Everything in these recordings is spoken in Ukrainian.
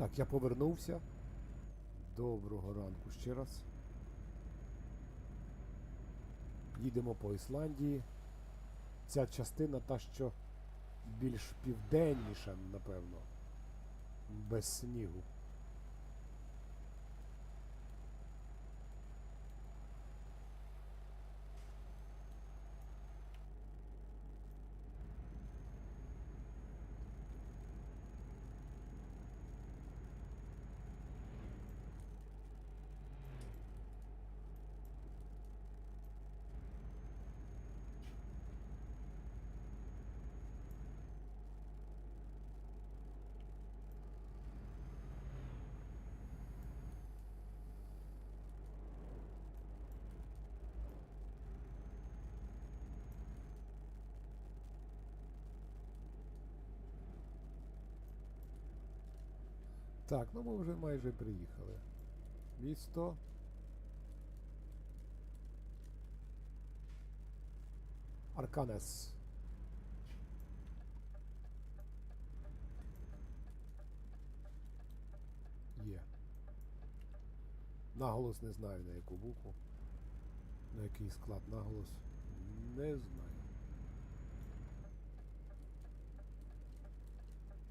Так, я повернувся. Доброго ранку ще раз. Їдемо по Ісландії. Ця частина та, що більш південніша, напевно. Без снігу. Так, ну ми вже майже приїхали. Місто. Арканес. Є. Наголос не знаю на яку букву. На який склад наголос. Не знаю.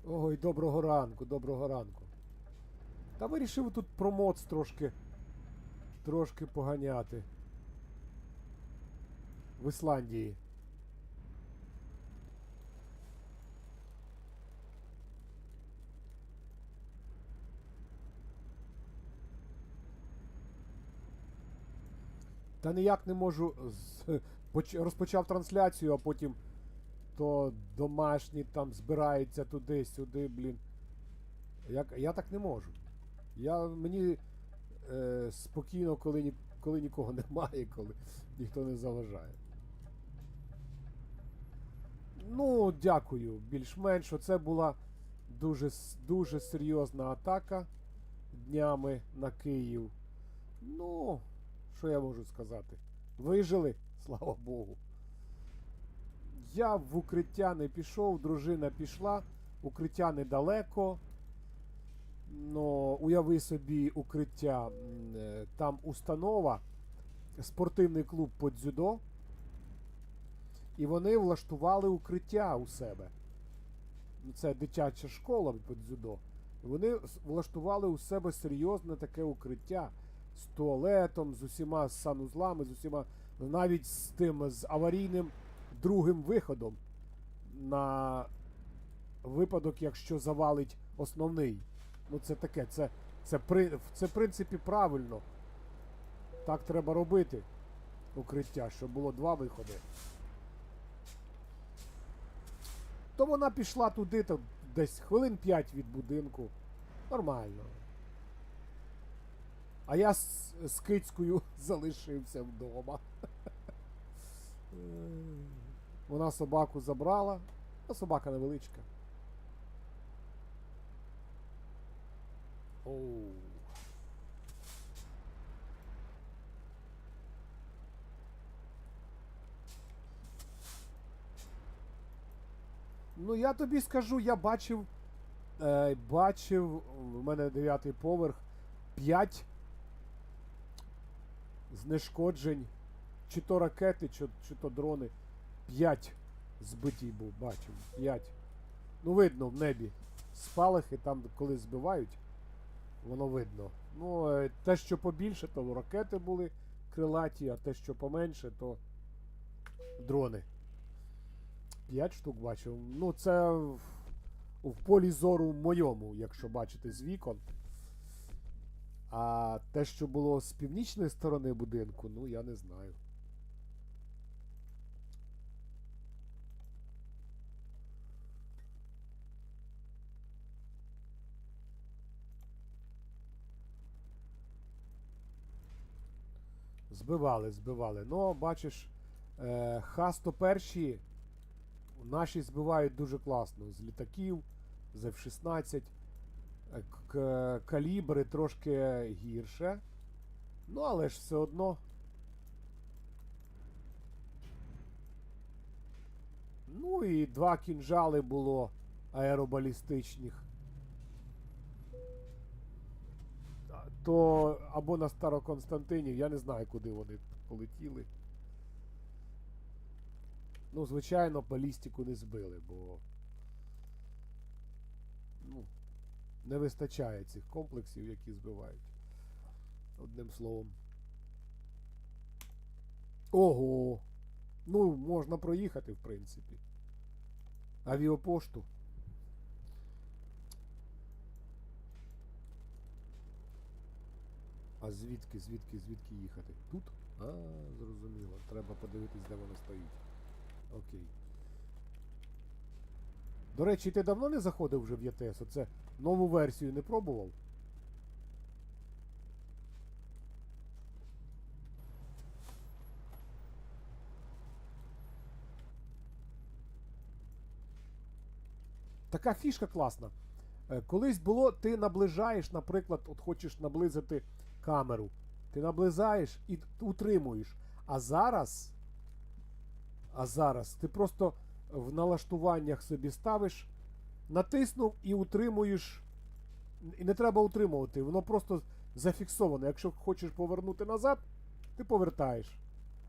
Ой, доброго ранку, доброго ранку. Та вирішив тут про моц трошки. Трошки поганяти. В Ісландії. Та ніяк не можу. Розпочав трансляцію, а потім то домашні там збираються туди-сюди, блін. Я, я так не можу. Я, мені е, спокійно, коли, ні, коли нікого немає, коли ніхто не заважає. Ну, дякую. Більш-менш. Оце була дуже, дуже серйозна атака днями на Київ. Ну, що я можу сказати? Вижили, слава Богу. Я в укриття не пішов, дружина пішла, укриття недалеко. Ну, уяви собі укриття. е, Там установа, спортивний клуб по дзюдо. І вони влаштували укриття у себе. Ну, Це дитяча школа по дзюдо. Вони влаштували у себе серйозне таке укриття з туалетом, з усіма санузлами, з усіма, навіть з тим з аварійним другим виходом на випадок, якщо завалить основний. Ну, це таке, це, це, при, це в принципі правильно. Так треба робити укриття, щоб було два виходи. То вона пішла туди, то десь хвилин 5 від будинку. Нормально. А я з, з кицькою залишився вдома. Вона собаку забрала, а собака невеличка. Оу. Ну, я тобі скажу, я бачив. Е, бачив, в мене дев'ятий поверх, 5 знешкоджень, чи то ракети, чи, чи то дрони. 5 збиті був, бачив. 5. Ну, видно в небі. Спалахи там, коли збивають, воно видно. Ну, е, те, що побільше, то ракети були крилаті, а те, що поменше, то дрони. 5 штук бачив. Ну, це в, в полі зору моєму, якщо бачите з вікон. А те, що було з північної сторони будинку, ну я не знаю. Збивали, збивали. Ну, бачиш, е, Х-101 наші збивають дуже класно. З літаків, з F-16. Е, к- Калібри трошки гірше. Ну, але ж все одно. Ну і два кінжали було аеробалістичних. То або на Староконстантинів, я не знаю, куди вони полетіли. Ну, звичайно, балістику не збили, бо ну, не вистачає цих комплексів, які збивають. Одним словом. Ого! Ну, можна проїхати, в принципі. Авіапошту. А звідки, звідки, звідки їхати? Тут? А, зрозуміло. Треба подивитись, де вона стоїть. Окей. До речі, ти давно не заходив вже в ЄТС? Оце нову версію не пробував? Така фішка класна. Е, Колись було, ти наближаєш, наприклад, от хочеш наблизити камеру. Ти наближаєш і утримуєш. А зараз. А зараз ти просто в налаштуваннях собі ставиш, натиснув і утримуєш. І не треба утримувати, воно просто зафіксовано. Якщо хочеш повернути назад, ти повертаєш.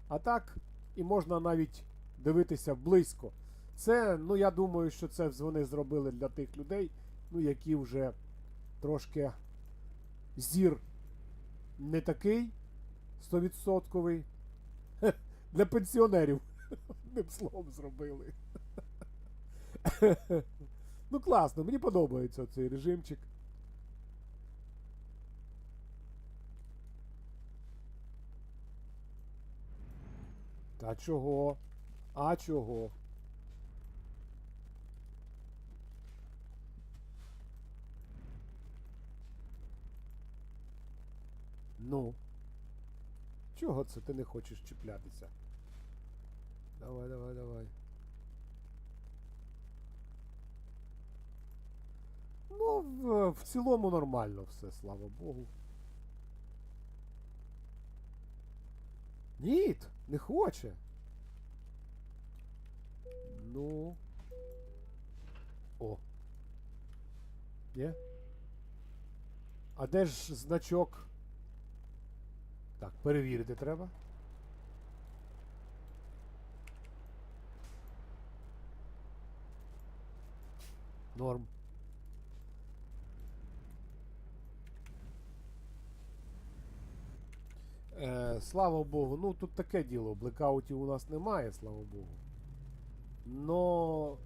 А так, і можна навіть дивитися близько. Це, ну я думаю, що це вони зробили для тих людей, ну, які вже трошки зір не такий стовідсотковий. Хе, Для пенсіонерів. Одним словом зробили. Ну класно, мені подобається цей режимчик. Та чого? А чого? Ну. Чого це ти не хочеш чіплятися? Давай, давай, давай. Ну, в, в цілому нормально все, слава Богу. Ніт, не хоче. Ну. О. Є? А де ж значок? Так, перевірити треба. Норм. Е, слава Богу, ну тут таке діло, блекаутів у нас немає, слава Богу. Но.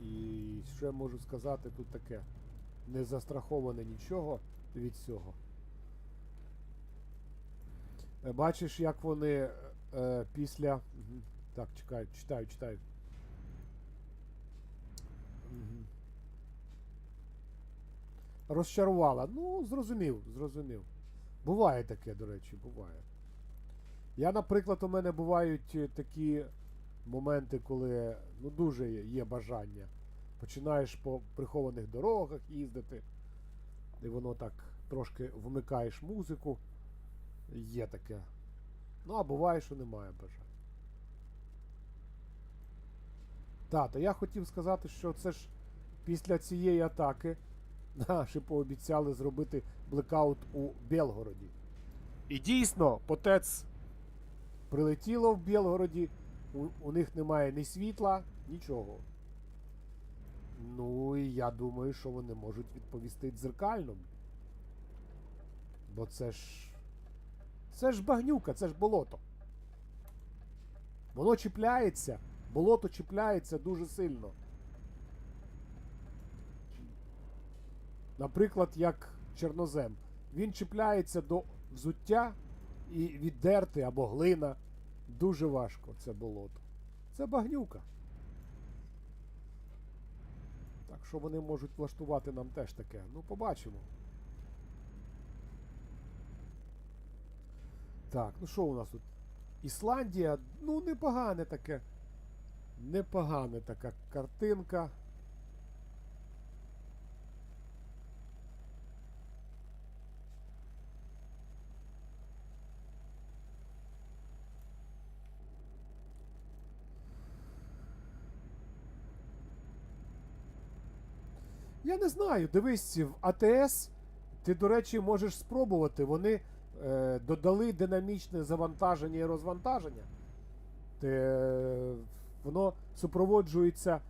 І що я можу сказати, тут таке. Не застраховане нічого від цього. Е, Бачиш, як вони е, після. Мгм. Так, чекаю, читаю, читаю. Мгм. Розчарувала. Ну, зрозумів, зрозумів. Буває таке, до речі, буває. Я, наприклад, у мене бувають е, такі моменти, коли ну, дуже є бажання. Починаєш по прихованих дорогах їздити, і воно так трошки вмикаєш музику. Є таке. Ну, а буває, що немає бажання. Так, то я хотів сказати, що це ж після цієї атаки наші пообіцяли зробити блекаут у Белгороді. І дійсно, потець прилетіло в Білгороді, у, у них немає ні світла, нічого. Ну і я думаю, що вони можуть відповісти дзеркально. Бо це ж. Це ж багнюка, це ж болото. Воно чіпляється, болото чіпляється дуже сильно. Наприклад, як чорнозем. Він чіпляється до взуття і віддерти або глина. Дуже важко це болото. Це багнюка. Так що вони можуть влаштувати нам теж таке. Ну, побачимо. Так, ну що у нас тут? Ісландія, ну, непогане таке. Непогане така картинка. Я не знаю, дивись, в АТС Ти, до речі, можеш спробувати. Вони додали динамічне завантаження і розвантаження. Е, воно супроводжується,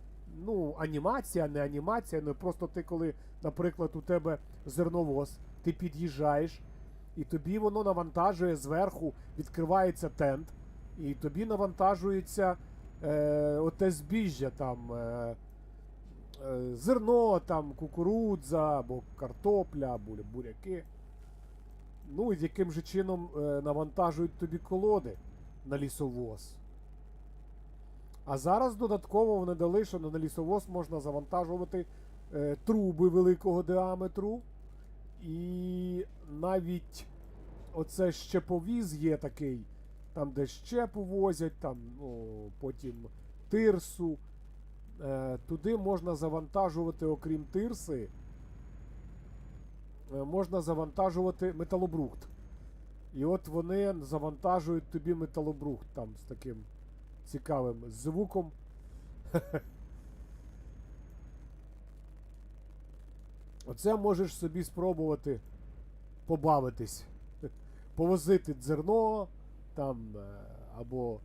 ну, анімація, не анімація. Ну просто ти, коли, наприклад, у тебе зерновоз, ти під'їжджаєш, і тобі воно навантажує зверху, відкривається тент, і тобі навантажується е, оте збіжжя там. Е, е, зерно, там, кукурудза, або картопля, або буряки. Ну і яким же чином е, навантажують тобі колоди на лісовоз. А зараз додатково вони дали, що на лісовоз можна завантажувати е, труби великого діаметру. І навіть оце щеповіз є такий, там, де щепу возять, там, ну, потім тирсу. Е, туди можна завантажувати, окрім тирси, можна завантажувати металобрухт. І от вони завантажують тобі металобрухт там з таким цікавим звуком. Оце можеш собі спробувати побавитись. Повозити зерно, там, е, або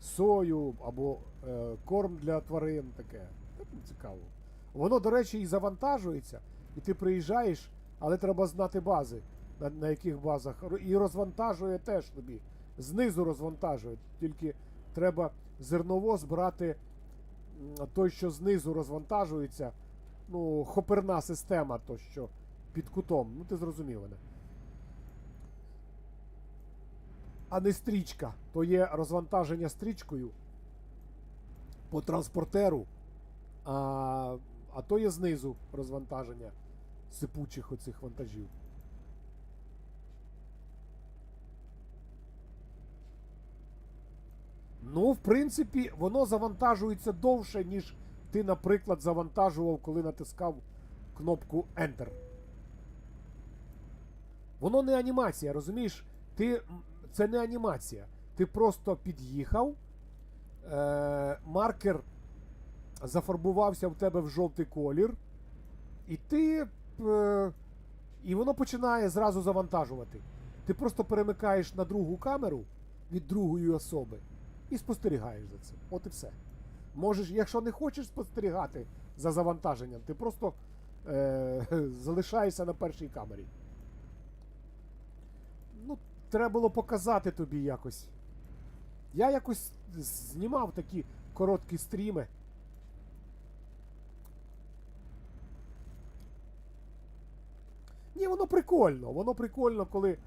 сою, або е, корм для тварин таке. Ну, цікаво. Воно, до речі, і завантажується, і ти приїжджаєш, але треба знати бази, на, на яких базах. І розвантажує теж тобі. Знизу розвантажує. Тільки треба зерновоз брати м, той, що знизу розвантажується. Ну, хоперна система, то що під кутом. Ну, ти зрозумів мене. а не стрічка. То є розвантаження стрічкою по транспортеру, а, а то є знизу розвантаження сипучих оцих вантажів. Ну, в принципі, воно завантажується довше, ніж ти, наприклад, завантажував, коли натискав кнопку Enter. Воно не анімація, розумієш? Ти, це не анімація. Ти просто під'їхав, е, маркер зафарбувався в тебе в жовтий колір, і ти. Е, і воно починає зразу завантажувати. Ти просто перемикаєш на другу камеру від другої особи і спостерігаєш за цим. От і все. Можеш, якщо не хочеш спостерігати за завантаженням, ти просто е, залишаєшся на першій камері. Ну, треба було показати тобі якось. Я якось знімав такі короткі стріми. Ні, воно прикольно. Воно прикольно, коли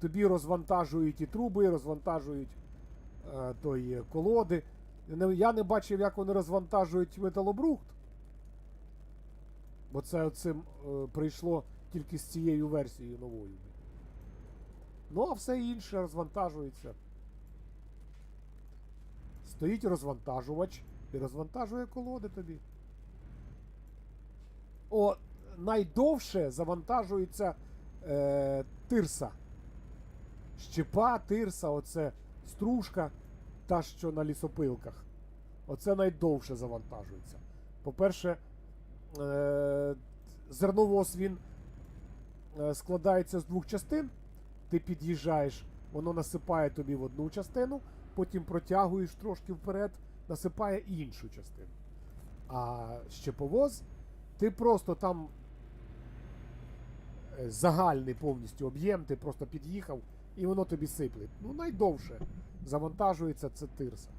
тобі розвантажують і труби, розвантажують е, той, колоди. Я не бачив, як вони розвантажують металобрухт. Бо це оцим е, прийшло тільки з цією версією новою. Ну, а все інше розвантажується. Стоїть розвантажувач і розвантажує колоди тобі. О, найдовше завантажується е, тирса. Щепа, тирса, оце стружка, та, що на лісопилках. Оце найдовше завантажується. По-перше, е, зерновоз він е, складається з двох частин. Ти під'їжджаєш, воно насипає тобі в одну частину, потім протягуєш трошки вперед, насипає іншу частину. А щеповоз, ти просто там загальний повністю об'єм, ти просто під'їхав і воно тобі сипле. Ну, найдовше завантажується це тирса.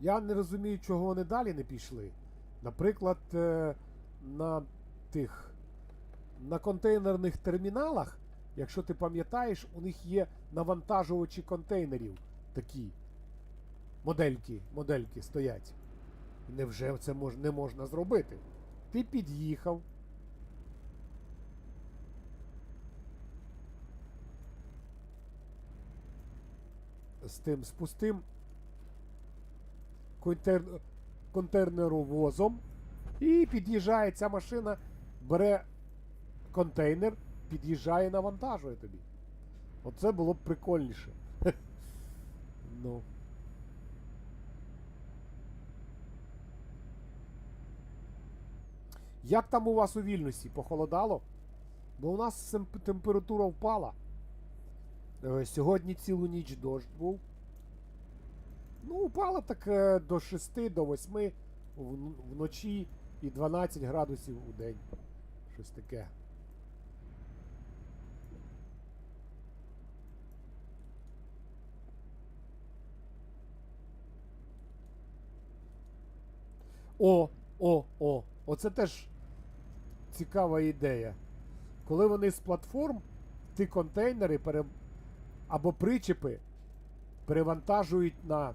Я не розумію, чого вони далі не пішли. Наприклад, е, на тих на контейнерних терміналах, якщо ти пам'ятаєш, у них є навантажувачі контейнерів такі. Модельки, модельки стоять. Невже це мож, не можна зробити? Ти під'їхав. З тим з пустим контейн... контейнеровозом. І під'їжджає ця машина, бере контейнер, під'їжджає навантажує тобі. Оце було б прикольніше. ну. Як там у вас у Вільнюсі? Похолодало? Бо у нас температура впала. Е, Сьогодні цілу ніч дощ був. Ну, упала так е, до 6, до 8 вночі і 12 градусів у день. Щось таке. О, о, о! Оце теж цікава ідея. Коли вони з платформ ті контейнери пере... або причепи перевантажують на,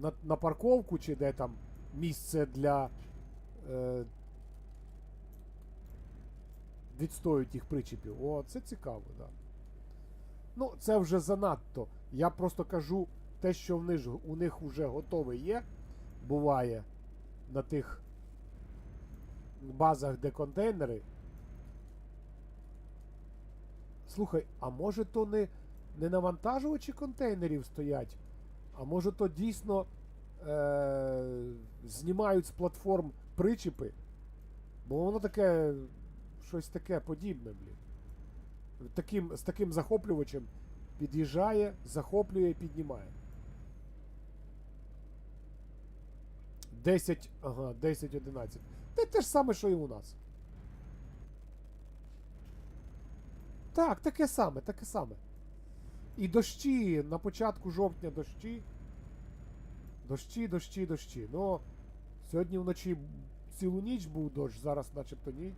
на, на парковку чи де там місце для е, відстою тих причепів. О, це цікаво, так. Да. Ну, це вже занадто. Я просто кажу те, що в них, у них вже готове є. Буває на тих базах, де контейнери. Слухай, а може то не, не навантажувачі контейнерів стоять, а може то дійсно е- знімають з платформ причепи? Бо воно таке щось таке подібне, блін. Таким, з таким захоплювачем під'їжджає, захоплює, піднімає. 10, ага, 10, 11. Те те ж саме, що і у нас. Так, таке саме, таке саме. І дощі на початку жовтня дощі. Дощі, дощі, дощі. Ну, сьогодні вночі цілу ніч був дощ, зараз начебто ні.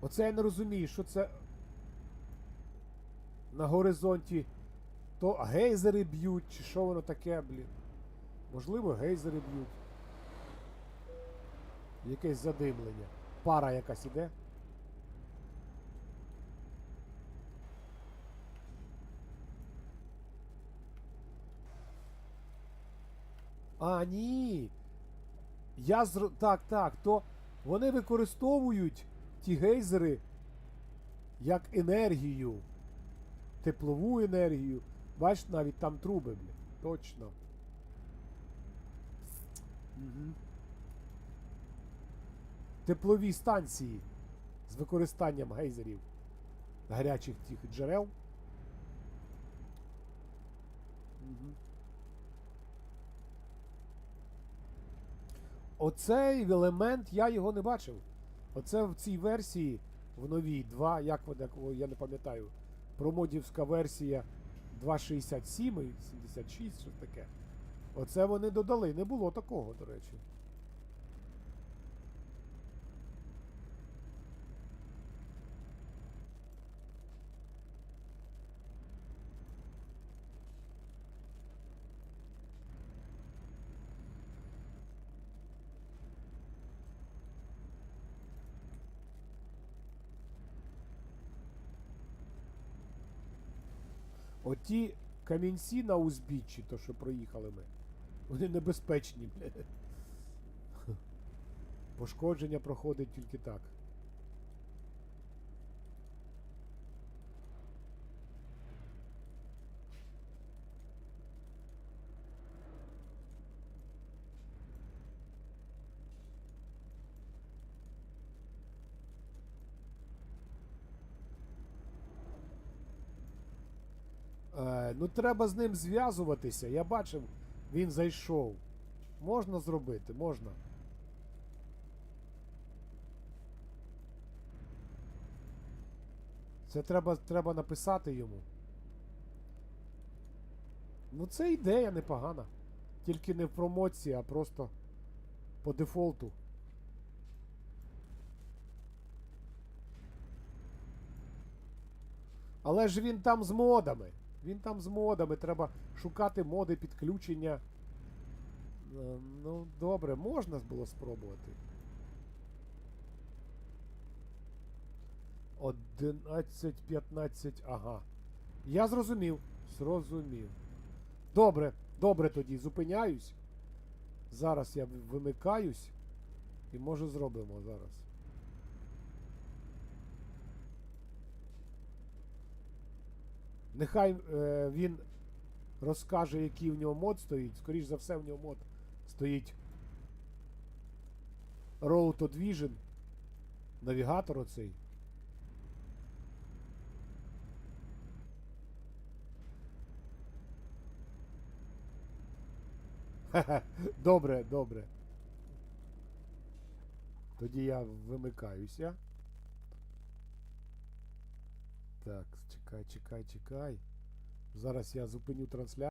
Оце я не розумію, що це на горизонті то гейзери б'ють, чи що воно таке, блін. Можливо, гейзери б'ють. Якесь задимлення. Пара якась іде. А, ні. Я зр... Так, так, то вони використовують ті гейзери як енергію. Теплову енергію. Бачиш, навіть там труби, блін. Точно. Угу. Теплові станції з використанням гейзерів гарячих тих джерел. Угу. Оцей елемент я його не бачив. Оце в цій версії, в новій 2, як вона, я не пам'ятаю, промодівська версія 2.67 і 76, щось таке. Оце вони додали. Не було такого, до речі. Оті камінці на узбіччі, то що проїхали ми, вони небезпечні. Пошкодження проходить тільки так. Е, ну, треба з ним зв'язуватися. Я бачив, він зайшов. Можна зробити, можна. Це треба, треба написати йому. Ну, це ідея непогана. Тільки не в промоції, а просто по дефолту. Але ж він там з модами. Він там з модами. Треба шукати моди підключення. Е, Ну, добре, можна було спробувати. 11, 15, ага. Я зрозумів. Зрозумів. Добре, добре тоді, зупиняюсь. Зараз я вимикаюсь. І може зробимо зараз. Нехай е, він розкаже, який в нього мод стоїть. Скоріш за все, в нього мод стоїть Road to Vision. Навігатор оцей. Хе-хе, Добре, добре. Тоді я вимикаюся. Так, чекай, чекай, чекай. Зараз я зупиню трансляцію.